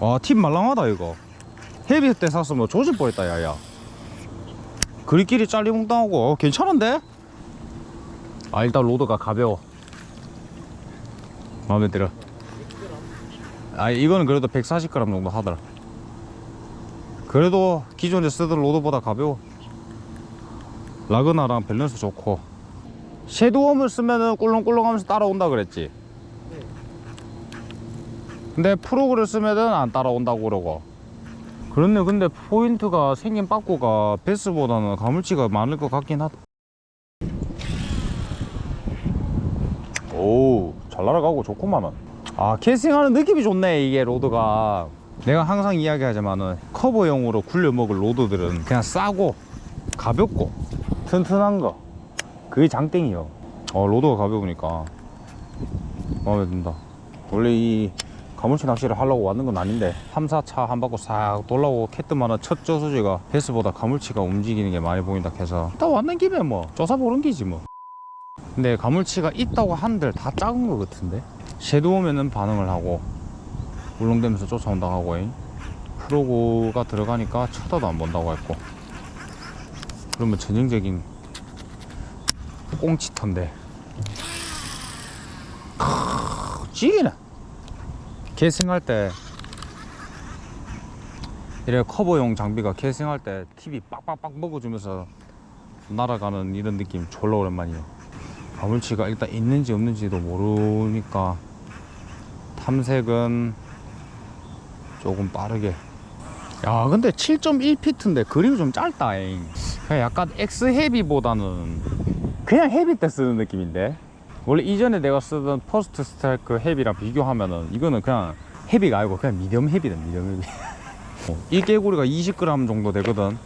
와팁 말랑하다 이거. 헤비 때 샀으면 조질 뻔했다 야야. 그리끼리 잘리뭉땅하고 어, 괜찮은데? 아 일단 로드가 가벼워. 마음에 들어. 아 이거는 그래도 140g 정도 하더라. 그래도 기존에 쓰던 로드보다 가벼워. 라그나랑 밸런스 좋고. 섀도우음을 쓰면은 꿀렁꿀렁하면서 따라온다 그랬지 근데 프로그를 쓰면은 안 따라온다고 그러고. 그렇네. 근데 포인트가 생긴 빠꾸가 베스보다는 가물치가 많을 것 같긴 하다. 오 잘 날아가고 좋구만은. 아 캐싱하는 느낌이 좋네 이게 로드가. 내가 항상 이야기하지만은 커버용으로 굴려 먹을 로드들은 그냥 싸고 가볍고. 튼튼한 거. 그게 장땡이요. 어 로드가 가벼우니까 마음에 든다. 원래 이 가물치 낚시를 하려고 왔는 건 아닌데 3, 4차 한 바퀴 싹 돌라고 캣드만은 첫 저수지가 베스보다 가물치가 움직이는 게 많이 보인다 해서 딱 왔는 김에 뭐 조사 보는 기지 뭐. 근데 가물치가 있다고 한들 다 작은 거 같은데? 섀도우 오면은 반응을 하고 울렁대면서 쫓아온다고 하고 잉. 프로고가 들어가니까 쳐다도 안 본다고 했고. 그러면 전형적인 꽁치턴데. 크으, 찌기네 캐싱할 때 이래 커버용 장비가 캐싱할 때 TV 빡빡빡 먹어주면서 날아가는 이런 느낌 졸라 오랜만이에요. 가물치가 일단 있는지 없는지도 모르니까 탐색은 조금 빠르게. 야 근데 7.1피트인데 그립이 좀 짧다 잉. 그냥 약간 X 헤비보다는 그냥 헤비 때 쓰는 느낌인데 원래 이전에 내가 쓰던 퍼스트 스타크 헤비랑 비교하면은 이거는 그냥 헤비가 아니고 그냥 미디엄 헤비다 미디엄 헤비. 어, 이 깨구리가 20g 정도 되거든.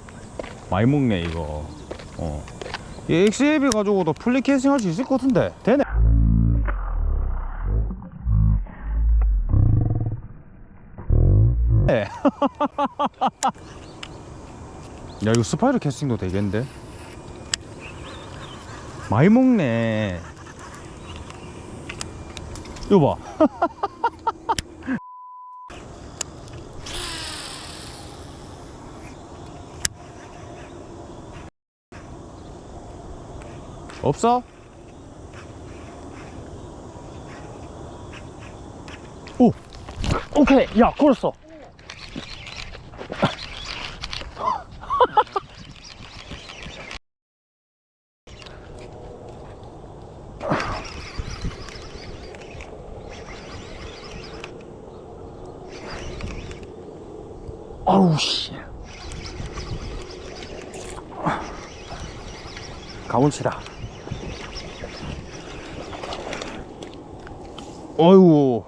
많이 먹네 이거. 어. 이 X 헤비 가지고도 플리캐싱 할 수 있을 것 같은데. 되네. 네. 야 이거 스파이럴 캐스팅도 되겠는데? 많이 먹네 이거 봐. 없어? 오! 오케이. 야 걸었어 아우 씨 가물치다 어이구.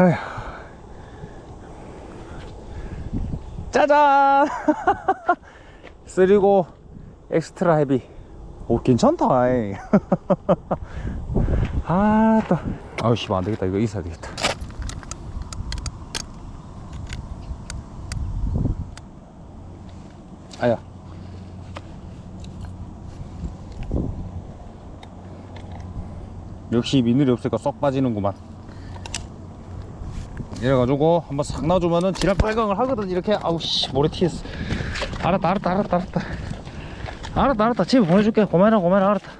에휴. 짜잔! 쓰리고 엑스트라 헤비. 오 괜찮다 이. 아따 아우 씨발 안되겠다. 이거 있어야 되겠다 아야 역시 미늘이 없으니까 쏙 빠지는구만. 이래가지고 한번 싹 놔주면은 지랄 빨강을 하거든. 이렇게. 아우 씨 모래 튀었어. 알았다 알았다 알았다 알았다. 알았다 알았다. 집에 보내줄게. 고마워라 고마워라. 알았다.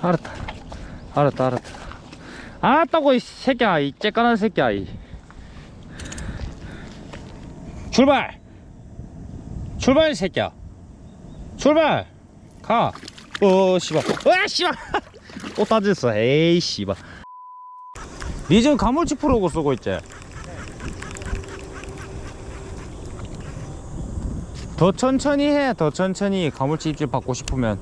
알았다. 알았다 알았다. 알았다고 이 새끼야. 이 쬐깐한 새끼야 이. 출발! 출발 이 새끼야. 출발! 가. 어, 씨발. 와, 씨발. 또 따졌어. 에이, 씨발. 니 지금 가물치 프로고 쓰고 있지? 더 천천히 해, 더 천천히. 가물치 입질 받고 싶으면.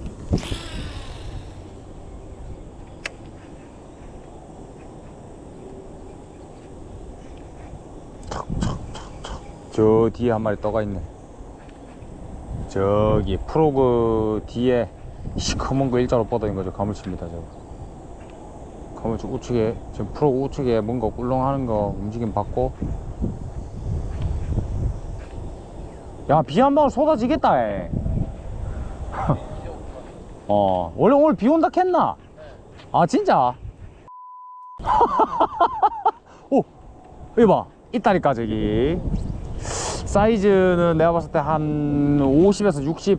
저 뒤에 한 마리 떠가 있네. 저기 프로그 뒤에 시커먼 거 일자로 뻗어인 거죠 가물치입니다 저거 가물치 우측에 지금 프로그 우측에 뭔가 꿀렁하는 거 움직임 받고. 야 비 한 방울 쏟아지겠다 에. 어 원래 오늘 비 온다 했나? 아 진짜? 이봐. 있다니까 저기. 사이즈는 내가 봤을 때 한 50에서 60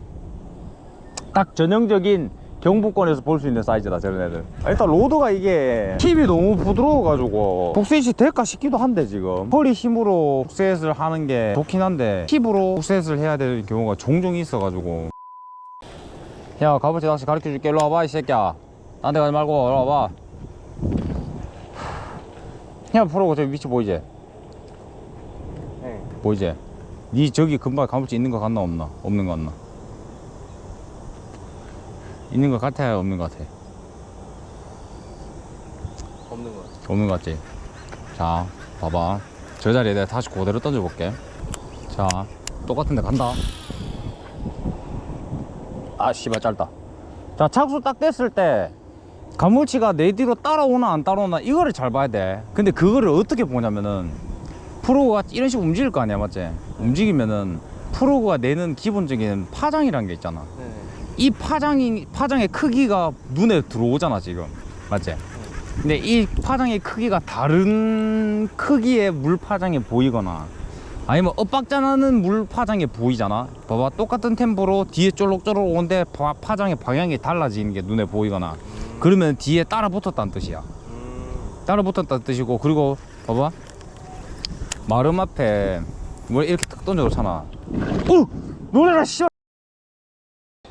딱 전형적인 경북권에서 볼 수 있는 사이즈다 저런 애들 일단 로드가 이게 힙이 너무 부드러워가지고 복셋이 될까 싶기도 한데 지금 허리 힘으로 복셋을 하는 게 좋긴 한데 힙으로 복셋을 해야 될 경우가 종종 있어가지고 야 가보지 낚시 가르쳐줄게 일로 와봐 이 새끼야 딴 데 가지 말고 일로 와봐 야 프로고 저기 위치 보이지? 네. 보이지? 니 저기 금방 가물치 있는 거 같나 없나? 없는 거 같나? 있는 거 같아요 없는 거 같아? 없는 것 같아. 없는 거 같지? 자 봐봐 저 자리에 내가 다시 그대로 던져 볼게 자 똑같은 데 간다 아 씨발 짧다 자 착수 딱 됐을 때 가물치가 내 뒤로 따라오나 안 따라오나 이거를 잘 봐야 돼 근데 그거를 어떻게 보냐면은 프로가 이런 식으로 움직일 거 아니야 맞지? 움직이면은 프로가 내는 기본적인 파장이라는 게 있잖아 네. 이 파장이 파장의 크기가 눈에 들어오잖아 지금 맞지? 근데 이 파장의 크기가 다른 크기의 물 파장이 보이거나 아니면 엇박자나는 물 파장이 보이잖아 봐봐 똑같은 템포로 뒤에 쫄록쫄록 오는데 파- 파장의 방향이 달라지는 게 눈에 보이거나 그러면 뒤에 따라 붙었다는 뜻이야 음. 따라 붙었다는 뜻이고 그리고 봐봐 마름 앞에 뭘 이렇게 탁 던져 놓잖아 어! 놀래라 씨발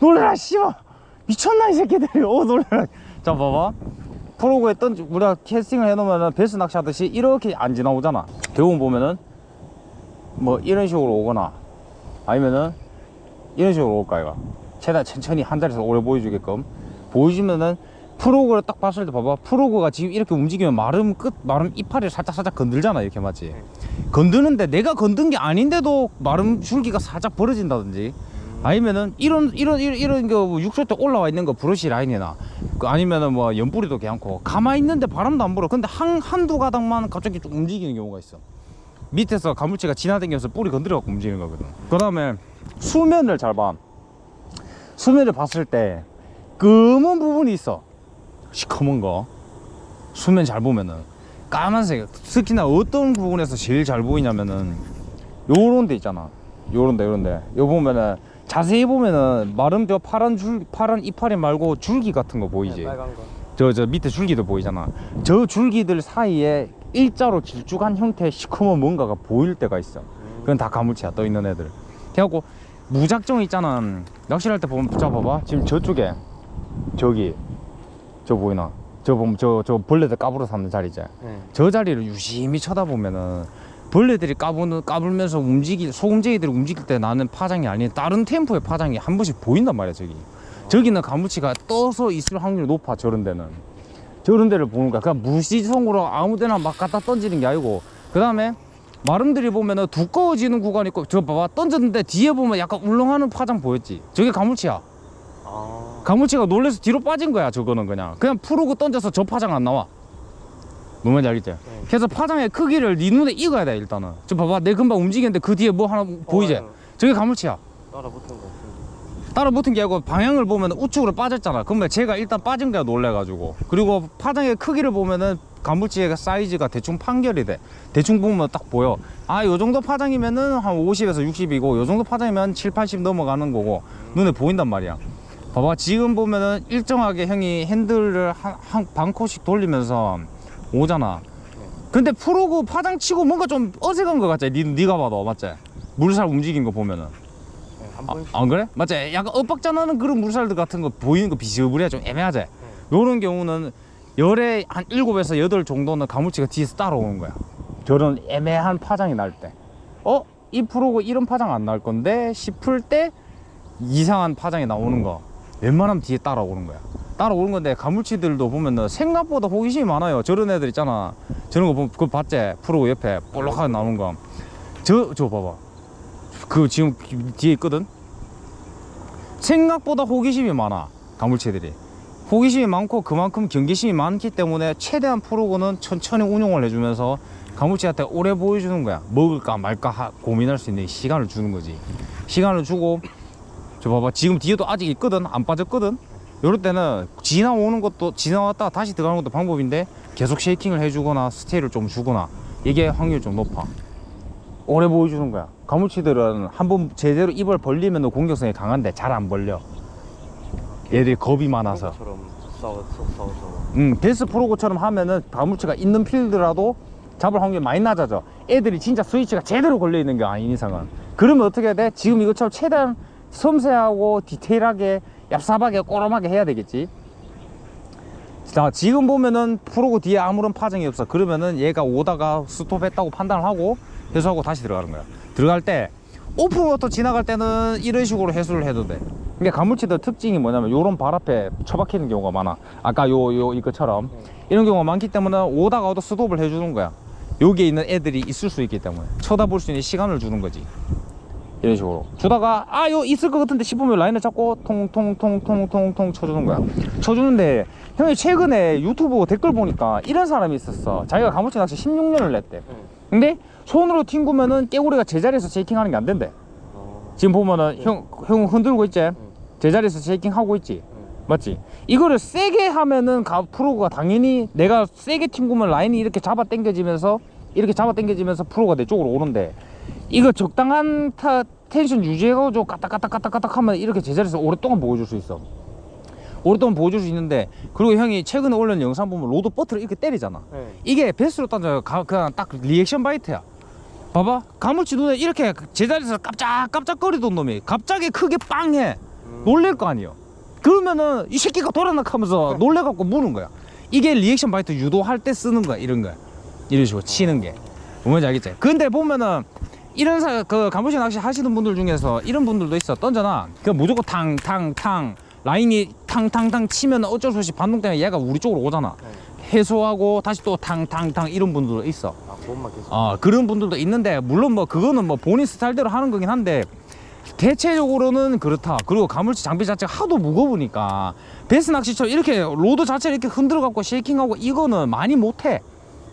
놀래라 씨발 미쳤나 이 새끼들이. 어 놀래라. 자 봐봐. 프로그에 던지 우리가 캐스팅을 해놓으면은 베스 낚시하듯이 이렇게 안 지나오잖아. 대부분 보면은 뭐 이런 식으로 오거나 아니면은 이런 식으로 올까 이가. 최대한 천천히 한 자리에서 오래 보여주게끔. 보여주면은 프로그를 딱 봤을 때 봐봐. 프로그가 지금 이렇게 움직이면 마름 끝 마름 이파리를 살짝 살짝 건들잖아 이렇게 맞지? 건드는데 내가 건든 게 아닌데도 마름 줄기가 살짝 벌어진다든지 아니면은 이런 이런 이런, 이런 거 육수 때 올라와 있는 거 브러쉬 라인이나 그 아니면은 뭐 연뿌리도 괜찮고. 가만히 있는데 바람도 안 불어. 근데 한 한두 가닥만 갑자기 좀 움직이는 경우가 있어. 밑에서 가물치가 지나다니면서 뿌리 건드려 갖고 움직이는 거거든. 그 다음에 수면을 잘봐. 수면을 봤을 때 검은 부분이 있어. 시커먼 거. 수면 잘 보면은. 까만색 특히나 어떤 부분에서 제일 잘 보이냐면은 요런 데 있잖아. 요런 데 요런 데요 보면은 자세히 보면은 마름 저 파란 줄 파란 이파리 말고 줄기 같은 거 보이지? 네, 빨간 거. 저 저 밑에 줄기도 보이잖아. 저 줄기들 사이에 일자로 길쭉한 형태의 시커먼 뭔가가 보일 때가 있어. 그건 다 가물치야 떠 있는 애들. 그래갖고 무작정 있잖아. 낚시를 할 때 보면 자 봐봐. 지금 저쪽에 저기 저 보이나? 저 보면 저 저 벌레들 까불어 사는 자리지. 네. 저 자리를 유심히 쳐다보면은 벌레들이 까부는 까불면서 움직일 소금쟁이들이 움직일 때 나는 파장이 아닌 다른 템포의 파장이 한 번씩 보인단 말이야 저기. 저기는 가무치가 떠서 있을 확률이 높아 저런 데는. 저런 데를 보는 거야 그냥 무시성으로 아무 데나 막 갖다 던지는 게 아니고 그 다음에 마름들이 보면은 두꺼워지는 구간이 있고 저 봐봐 던졌는데 뒤에 보면 약간 울렁하는 파장 보였지. 저게 가물치야. 아. 가물치가 놀래서 뒤로 빠진 거야 저거는 그냥. 그냥 푸르고 던져서 저 파장 안 나와 뭔 말인지 알겠지? 그래서 파장의 크기를 네 눈에 익어야 돼 일단은. 저 봐봐 내 금방 움직이는데 그 뒤에 뭐 하나 보이지? 어, 저게 가물치야. 따라 붙은 거. 따라 붙은 게 아니고 방향을 보면 우측으로 빠졌잖아. 그러면 제가 일단 빠진 거야 놀래가지고. 그리고 파장의 크기를 보면은 가물치의 사이즈가 대충 판결이 돼. 대충 보면 딱 보여. 아 요 정도 파장이면은 한 50에서 60이고 요 정도 파장이면 7, 80 넘어가는 거고. 눈에 보인단 말이야. 봐봐 지금 보면은 일정하게 형이 핸들을 한, 한 반코씩 돌리면서 오잖아 근데 프로그 파장 치고 뭔가 좀 어색한 거 같지 니, 니가 봐도 맞지 물살 움직인 거 보면은 네, 한 아. 안 그래? 맞지? 약간 엇박자 나는 그런 물살들 같은 거 보이는 거 비스무리해 좀 애매하지? 요런 경우는 열에 한 일곱에서 여덟 정도는 가물치가 뒤에서 따라오는 거야 저런 애매한 파장이 날 때 어? 이 프로고 이런 파장 안 날 건데 싶을 때 이상한 파장이 나오는 거 웬만하면 뒤에 따라오는 거야 따라오는 건데 가물치들도 보면은 생각보다 호기심이 많아요. 저런 애들 있잖아. 저런 거 보면 그거 봤지? 프로 옆에 볼록하게 나오는 거저 저 봐봐. 그 지금 뒤에 있거든? 생각보다 호기심이 많아 가물치들이. 호기심이 많고 그만큼 경계심이 많기 때문에 최대한 프로고는 천천히 운용을 해주면서 가물치한테 오래 보여주는 거야. 먹을까 말까 하- 고민할 수 있는 시간을 주는 거지. 시간을 주고 저 봐봐. 지금 뒤에도 아직 있거든? 안 빠졌거든 이럴 때는 지나오는 것도 지나왔다 다시 들어가는 것도 방법인데 계속 쉐이킹을 해주거나 스테이를 좀 주거나 이게 확률이 좀 높아 오래 보여주는 거야 가물치들은 한 번 제대로 입을 벌리면 공격성이 강한데 잘 안 벌려 얘들이 겁이 많아서 싸워 싸워서 음, 베스 프로고처럼 하면은 가물치가 있는 필드라도 잡을 확률이 많이 낮아져. 애들이 진짜 스위치가 제대로 걸려 있는 게 아닌 이상은. 그러면 어떻게 해야 돼? 지금 이것처럼 최대한 섬세하고 디테일하게 얍삽하게 꼬름하게 해야 되겠지. 자, 지금 보면은 프로고 뒤에 아무런 파장이 없어. 그러면은 얘가 오다가 스톱했다고 판단을 하고 회수하고 다시 들어가는 거야. 들어갈 때 오프로터 지나갈 때는 이런 식으로 회수를 해도 돼. 그러니까 가물치들 특징이 뭐냐면 요런 발 앞에 처박히는 경우가 많아. 아까 요, 요, 이것처럼. 이런 경우가 많기 때문에 오다가 오다 스톱을 해주는 거야. 여기에 있는 애들이 있을 수 있기 때문에. 쳐다볼 수 있는 시간을 주는 거지. 이런 식으로. 주다가, 아, 요 있을 것 같은데 싶으면 라인을 잡고 통통통통통통 쳐주는 거야. 쳐주는데, 형이 최근에 유튜브 댓글 보니까 이런 사람이 있었어. 자기가 가물치 낚시 16년을 냈대. 근데 손으로 튕구면은 깨구리가 제자리에서 쉐이킹하는 게 안 된대. 어, 지금 보면은 형, 형 흔들고 있지? 제자리에서 쉐이킹 하고 있지? 맞지? 이거를 세게 하면은 가, 프로가 당연히 내가 세게 튕구면 라인이 이렇게 잡아 당겨지면서 이렇게 잡아 당겨지면서 프로가 내 쪽으로 오는데 이거 적당한 타, 텐션 유지해가지고 까딱까딱까딱까딱 하면 이렇게 제자리에서 오랫동안 보여줄 수 있어. 오랫동안 보여줄 수 있는데 그리고 형이 최근에 올린 영상 보면 로드 버트를 이렇게 때리잖아. 네. 이게 베스로 가- 그냥 딱 리액션 바이트야. 봐봐 가물치 눈에 이렇게 제자리에서 깜짝깜짝거리던 놈이 갑자기 크게 빵해 음. 놀랄 거 아니에요. 그러면은 이 새끼가 돌아나가면서 놀래갖고 무는 거야. 이게 리액션 바이트 유도할 때 쓰는 거야 이런 거야. 이런 식으로 치는 게 뭔지 알겠지? 근데 보면은 이런 사, 그 가물치 낚시 하시는 분들 중에서 이런 분들도 있어. 던져놔. 그 무조건 탕탕탕. 라인이 탕탕탕 치면 어쩔 수 없이 반동 때문에 얘가 우리 쪽으로 오잖아. 해소하고 다시 또 탕탕탕 이런 분들도 있어. 아 그것만 계속 아 그런 분들도 있는데 물론 뭐 그거는 뭐 본인 스타일대로 하는 거긴 한데 대체적으로는 그렇다. 그리고 가물치 장비 자체가 하도 무거우니까. 베스 낚시처럼 이렇게 로드 자체를 이렇게 흔들어 갖고 쉐이킹하고 이거는 많이 못해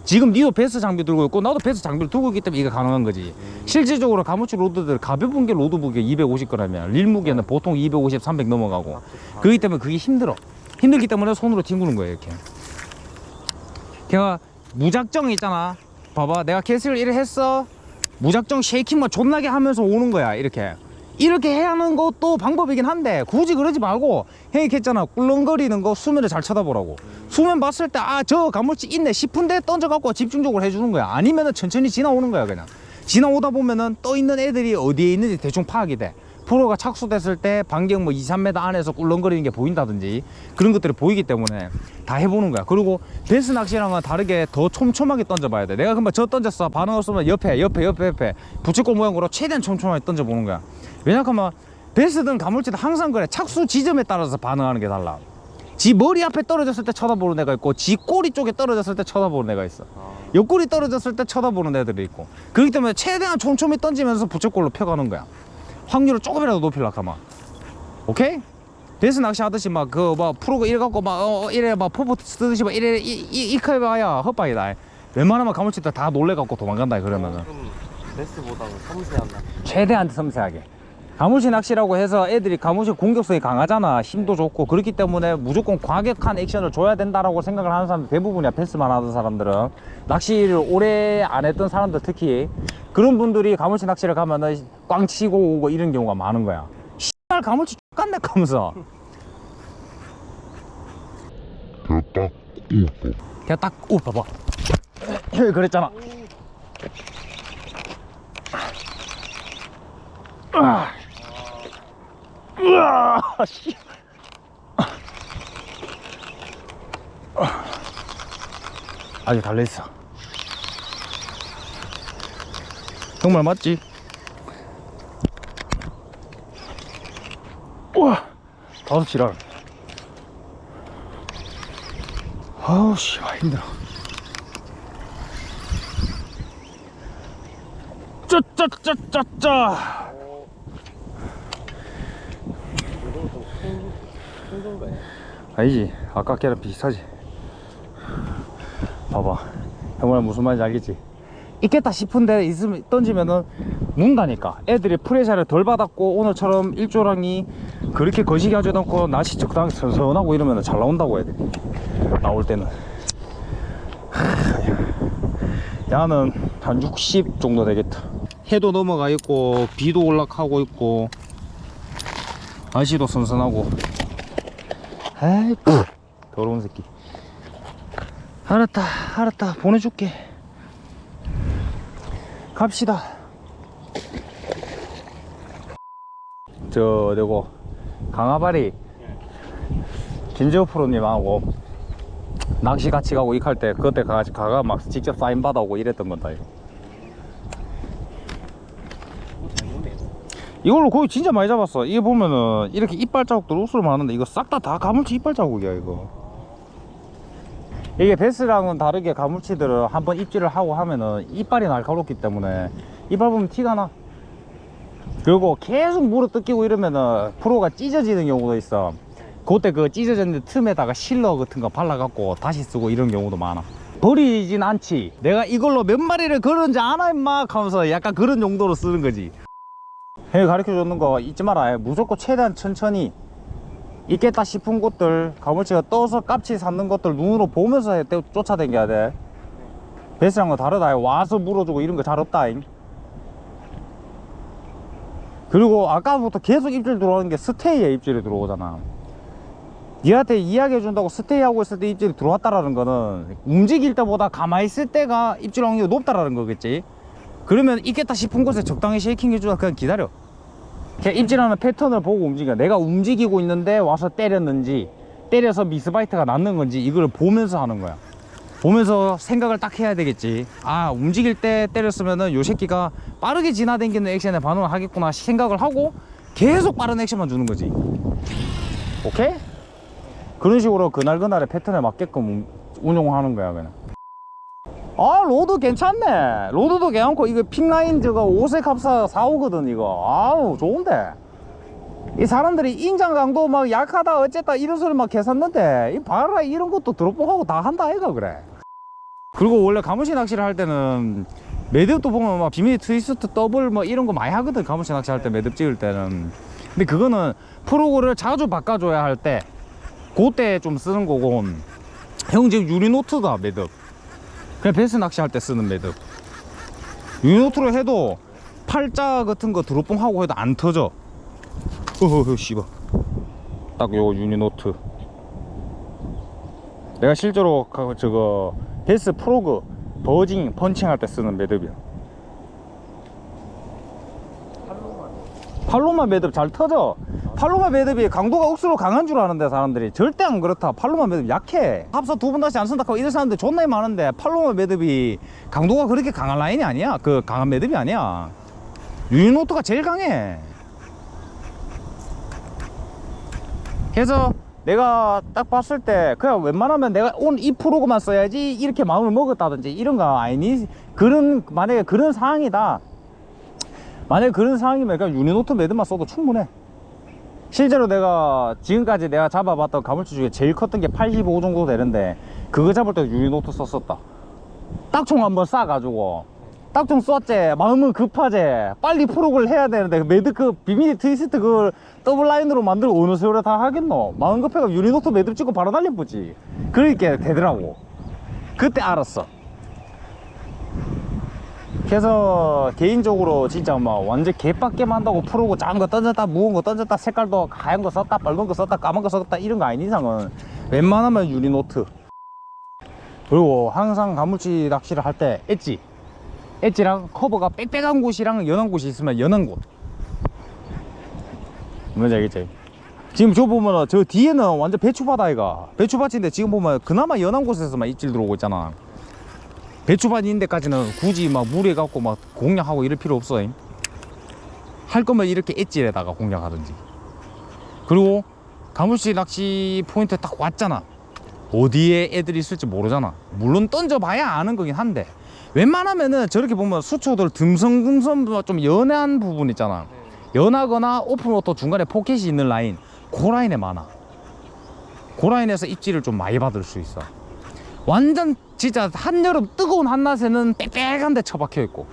지금 니도 베스 장비 들고 있고 나도 베스 장비를 들고 있기 때문에 이게 가능한 거지. 실질적으로 가물치 로드들 가벼운 게 로드 무게 250g이야. 릴 무게는 보통 250, 300 넘어가고. 그렇기 때문에 그게 힘들어. 힘들기 때문에 손으로 튕구는 거예요 이렇게. 걔가 무작정 있잖아. 봐봐. 내가 캐스를 이렇게 했어. 무작정 쉐이킹만 존나게 하면서 오는 거야 이렇게 이렇게 해야 하는 것도 방법이긴 한데 굳이 그러지 말고 형이 했잖아. 꿀렁거리는 거 수면을 잘 쳐다보라고. 수면 봤을 때 아저 가물치 있네 싶은데 던져갖고 집중적으로 해주는 거야. 아니면은 천천히 지나오는 거야 그냥. 지나오다 보면은 떠 있는 애들이 어디에 있는지 대충 파악이 돼 프로가 착수됐을 때 반경 뭐 2, 3m 안에서 꿀렁거리는 게 보인다든지 그런 것들이 보이기 때문에 다 해보는 거야. 그리고 베스 낚시랑은 다르게 더 촘촘하게 던져봐야 돼. 내가 금방 저 던졌어. 반응 없으면 옆에, 옆에, 옆에, 옆에 부채꼴 모양으로 최대한 촘촘하게 던져보는 거야. 왜냐하면 베스든 가물치든 항상 그래. 착수 지점에 따라서 반응하는 게 달라. 지 머리 앞에 떨어졌을 때 쳐다보는 애가 있고 지 꼬리 쪽에 떨어졌을 때 쳐다보는 애가 있어. 아, 옆구리 떨어졌을 때 쳐다보는 애들이 있고 그렇기 때문에 최대한 촘촘히 던지면서 부채꼴로 펴가는 거야 확률을 조금이라도 높이려고 하면 오케이? 베스 낚시 하듯이 막그 막 프로가 이래 갖고 막 어, 이래 막 포포 쓰듯이 막 이래 이이 커 봐야 헛바이다. 웬만하면 가물치들 다 놀래 갖고 도망간다 그러면은. 좀 베스보다는 섬세한 나 최대한 섬세하게 가물치 낚시라고 해서 애들이 가물치 공격성이 강하잖아 힘도 좋고 그렇기 때문에 무조건 과격한 액션을 줘야 된다라고 생각을 하는 사람들 대부분이야 패스만 하던 사람들은 낚시를 오래 안 했던 사람들 특히 그런 분들이 가물치 낚시를 가면은 꽝 치고 오고 이런 경우가 많은 거야 씨발 가물치 X같네 하면서 됐다. 오빠. 그냥 딱, 오, 봐봐. 그랬잖아. 아. 으아, 씨. 아직 달려있어. 정말 맞지? 우와, 다섯 시랄. 아우 씨 힘들어 짜짜짜짜짜 이건 좀큰 건가요? 아니지. 아까 걔랑 비슷하지. 봐봐. 정말 무슨 말인지 알겠지? 있겠다 싶은데 있으면 던지면은 문다니까. 애들이 프레샤를 덜 받았고 오늘처럼 일조랑이 그렇게 거시기 하지 않고 날씨 적당히 선선하고 이러면 잘 나온다고 애들이 나올 때는. 하, 야는 한 60 정도 되겠다. 해도 넘어가 있고 비도 올라가고 있고 날씨도 선선하고 아이 푸, 더러운 새끼. 알았다 알았다. 보내줄게. 갑시다. 저 내고 강아바리 김재호 프로님하고 낚시 같이 가고 익할 때 그때 가가 막 직접 사인 받아오고 이랬던 건다 이거. 이걸로 거의 진짜 많이 잡았어. 이게 보면은 이렇게 이빨 자국들 우스로 많은데 이거 싹다다 가물치 이빨 자국이야 이거. 이게 베스랑은 다르게 가물치들은 한번 입질을 하고 하면은 이빨이 날카롭기 때문에 이빨 보면 티가 나. 그리고 계속 물어 뜯기고 이러면은 프로가 찢어지는 경우도 있어. 그때 그 찢어졌는데 틈에다가 실러 같은 거 발라갖고 다시 쓰고 이런 경우도 많아. 버리진 않지. 내가 이걸로 몇 마리를 걸은지 아나 임마 하면서 약간 그런 용도로 쓰는 거지. 해 가르쳐 줬는 거 잊지 마라. 무조건 최대한 천천히 있겠다 싶은 곳들 가물치가 떠서 깝치 삼는 것들 눈으로 보면서 해, 쫓아다녀야 돼. 베스랑 거 다르다. 와서 물어주고 이런 거 잘 없다. 그리고 아까부터 계속 입질 들어오는 게 스테이에 입질이 들어오잖아. 니한테 이야기해 준다고 스테이 하고 있을 때 입질이 들어왔다라는 거는 움직일 때보다 가만히 있을 때가 입질 확률이 높다라는 거겠지. 그러면 있겠다 싶은 곳에 적당히 쉐이킹 해주다 그냥 기다려. 그냥 입질하는 패턴을 보고 움직여. 내가 움직이고 있는데 와서 때렸는지, 때려서 미스바이트가 났는 건지 이걸 보면서 하는 거야. 보면서 생각을 딱 해야 되겠지. 아, 움직일 때 때렸으면은 요 새끼가 빠르게 지나다니는 액션에 반응을 하겠구나 생각을 하고 계속 빠른 액션만 주는 거지. 오케이? 그런 식으로 그날그날의 패턴에 맞게끔 운- 운용하는 거야, 그냥. 아, 로드 괜찮네. 로드도 괜찮고, 이거 픽라인 저거 오색 합사 4호거든, 이거. 아우, 좋은데. 이 사람들이 인장 강도 막 약하다, 어쨌다, 이런 소리 막 계산는데, 이 봐라, 이런 것도 드롭봉하고 다 한다, 아이가, 그래. 그리고 원래 가무시 낚시를 할 때는 매듭도 보면 막 비밀 트위스트 더블 뭐 이런 거 많이 하거든, 가무시 낚시 할 때 매듭 찍을 때는. 근데 그거는 프로그를 자주 바꿔줘야 할 때, 그때 좀 쓰는 거고, 형 지금 유리노트다, 매듭. 그냥 베스 낚시할 때 쓰는 매듭. 유니노트로 해도 팔자 같은 거 드롭봉 하고 해도 안 터져. 어허허 씨발. 딱 요거 유니노트. 내가 실제로 그 저거 베스 프로그 버징 펀칭 할 때 쓰는 매듭이야 팔로마 매듭 잘 터져. 팔로마 매듭이 강도가 억수로 강한 줄 아는데 사람들이. 절대 안 그렇다. 팔로마 매듭 약해. 합사 두 번 다시 안 쓴다 하고 이런 사람들 존나 많은데 팔로마 매듭이 강도가 그렇게 강한 라인이 아니야? 그 강한 매듭이 아니야. 유니노트가 제일 강해. 그래서 내가 딱 봤을 때 그냥 웬만하면 내가 오늘 이 프로그만 써야지 이렇게 마음을 먹었다든지 이런 거 아니니? 그런 만약에 그런 상황이다 만약에 그런 상황이면 그냥 유니노트 매듭만 써도 충분해. 실제로 내가 지금까지 내가 잡아봤던 가물치 중에 제일 컸던 게 85 정도 되는데 그거 잡을 때 유니노트 썼었다. 딱총 한번 쏴가지고. 딱총 쐈지 마음은 급하지 빨리 프로그를 해야 되는데 그 매듭 그 비밀 트위스트 그걸 더블 라인으로 만들고 어느 세월에 다 하겠노? 마음 급해가 유니노트 매듭 찍고 바로 달려보지. 그러니까 되더라고. 그때 알았어 그래서 개인적으로 진짜 막 완전 개빡게만 한다고 프로고 작은 거 던졌다 무거운 거 던졌다 색깔도 하얀 거 썼다 빨간 거 썼다 까만 거 썼다 이런 거 아닌 이상은 웬만하면 유리노트. 그리고 항상 가물치 낚시를 할 때 엣지. 엣지랑 커버가 빽빽한 곳이랑 연한 곳이 있으면 연한 곳. 뭔지 알겠지? 지금 저 보면은 저 뒤에는 완전 배추바다이가. 배추밭인데 지금 보면 그나마 연한 곳에서만 입질 들어오고 있잖아 배추밭 있는 데까지는 굳이 막 물에 갖고 막 공략하고 이럴 필요 없어. 잉. 할 거면 이렇게 엣지에다가 공략하든지. 그리고 가물치 낚시 포인트 딱 왔잖아. 어디에 애들이 있을지 모르잖아. 물론 던져봐야 아는 거긴 한데. 웬만하면은 저렇게 보면 수초들 듬성듬성 좀 연한 부분 있잖아. 연하거나 오픈워터 중간에 포켓이 있는 라인. 그 라인에 많아. 그 라인에서 입질을 좀 많이 받을 수 있어. 완전 진짜 한여름 뜨거운 한낮에는 빽빽한데 처박혀 있고